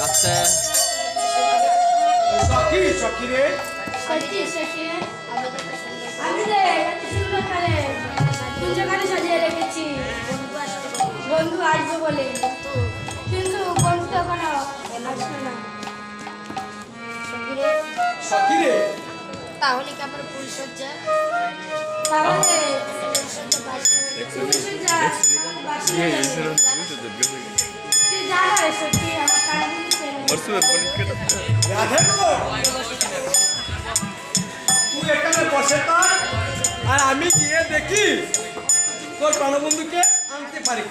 আচ্ছা সখী সখী রে সত্যি সত্যি আমি রে এত সুন্দর করে কুঞ্জখানে সাজিয়ে রেখেছি বন্ধু আসবে বলে কিন্তু বন্ধু তো এখনও আসবে না সখী রে তাহলে কি আমার ফুল সজ্জা তাহলে ফুল সজ্জা হয়ে। তুই জানো সত্যি আমার তুই এখানে বসে আর আমি গিয়ে দেখি তোর প্রাণবন্ধুকে আনতে পারি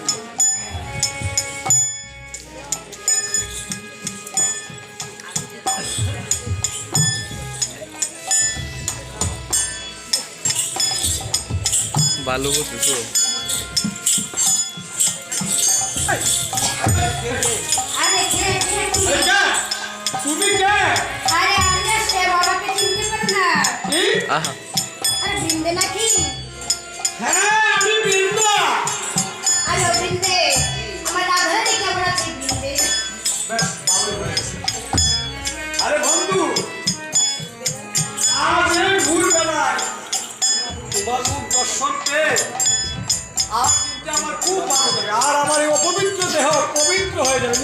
ভালো বসে তো আরে আমার বন্ধু কিন্তু আমার খুব ভালো লাগে আর আমার এই অপবিত্র দেহ পবিত্র হয়ে যাবে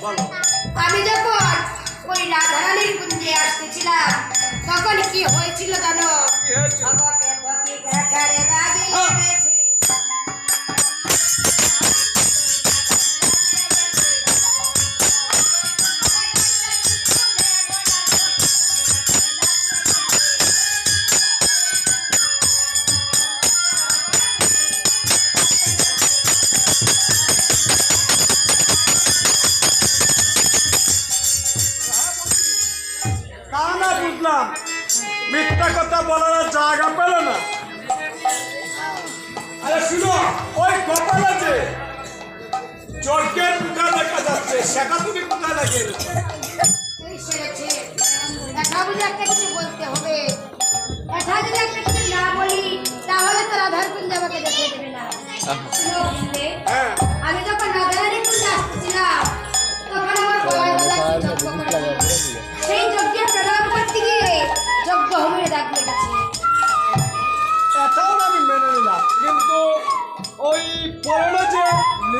আমি যখন ওই রাধারানীর কুঞ্জে আসতেছিলাম তখন কি হয়েছিল জানো? মিথ্যা কথা বলার জায়গা পেল না আরে শুনো ওই কপালে যে চরকের টুকা দেখা যাচ্ছে সেটা তুমি কোথায় লাগিয়ে এনেছো? এই সেরেছে। দেখা বুঝে একটা কিছু বলতে হবে দেখা যদি একটা কিছু না বলি তাহলে তো রাধার কুঞ্জ আমাকে দেখে দেবে না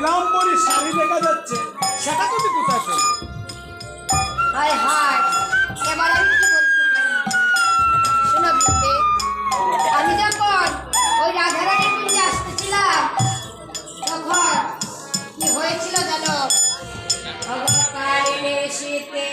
নীলাম্বরী শাড়ি দেখা যাচ্ছে। সেটা তুমি কোথায় পেলে? এবার আমি কি বলতে পারি? আমি যখন ওই রাধারানীর কুঞ্জে আসতেছিলাম, তখন কি হয়েছিল জানো? শীতে